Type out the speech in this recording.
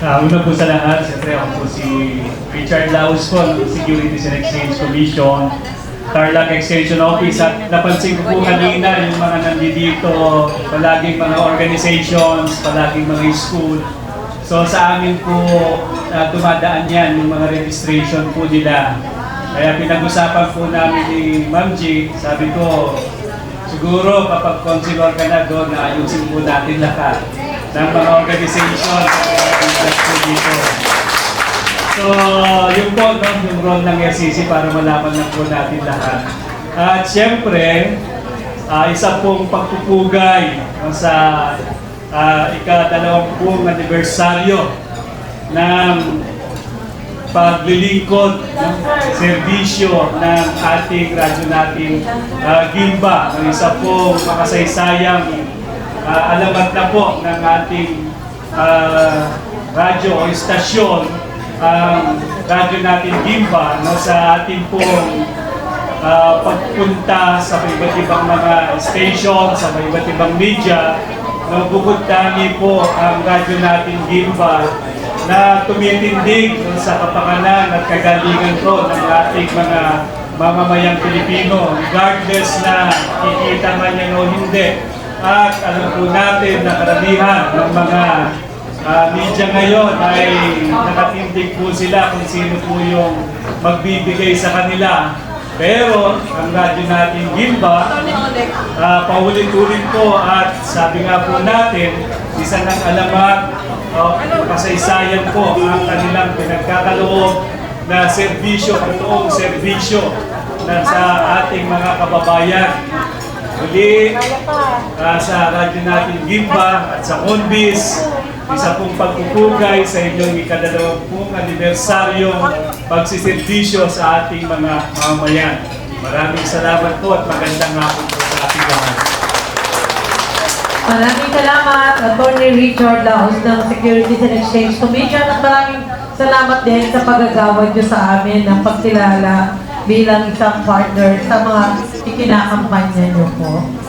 Uh, una po sa lahat, siyempre ako po si Richard Laus po Securities and Exchange Commission, Tarlac Extension Office at napansin ko po kanina yung mga nandito, palaging mga organizations, palaging mga school. So sa amin po uh, dumadaan yan yung mga registration po nila. Kaya pinag-usapan po namin ni Ma'am G, sabi ko, siguro kapag consular ka na doon, ayusin po natin lahat ng mga organization at po dito. So, yung po, no, yung role ng SEC para malaman na po natin lahat. At siyempre, ah, isa pong pagpupugay sa uh, ika-dalawampung anibersaryo ng paglilingkod ng serbisyo ng ating radyo natin uh, Gimba, ng isa pong makasaysayang uh, alamat na po ng ating ah, radyo o istasyon ang radyo natin Gimba no, sa ating pong ah, pagpunta sa iba't ibang mga station, sa iba't ibang media, no, bukod tangi po ang radyo natin Gimba na tumitindig no, sa kapakanan at kagalingan po ng ating mga mamamayang Pilipino, regardless na kikita man yan o hindi. At alam po natin na karamihan ng mga ah, media ngayon ay nakatindig po sila kung sino po yung magbibigay sa kanila. Pero ang radyo natin Gimba, Ah, paulit-ulit po at sabi nga po natin, isa ng alamat o kasaysayan po ang kanilang pinagkakaloob na serbisyo, totoong serbisyo na sa ating mga kababayan. Muli, ah, sa radyo natin Gimba at sa Monbis, isa pong pagpupugay sa inyong ikadalawampung anibersaryong pagsiservisyo sa ating mga mamamayan. Maraming salamat po at magandang hapon po sa ating lahat. Maraming salamat, Attorney Richard Laos ng Securities and Exchange Commission at maraming salamat din sa pagagawad nyo sa amin ng pagkilala bilang isang partner sa mga ikinakampanya nyo po.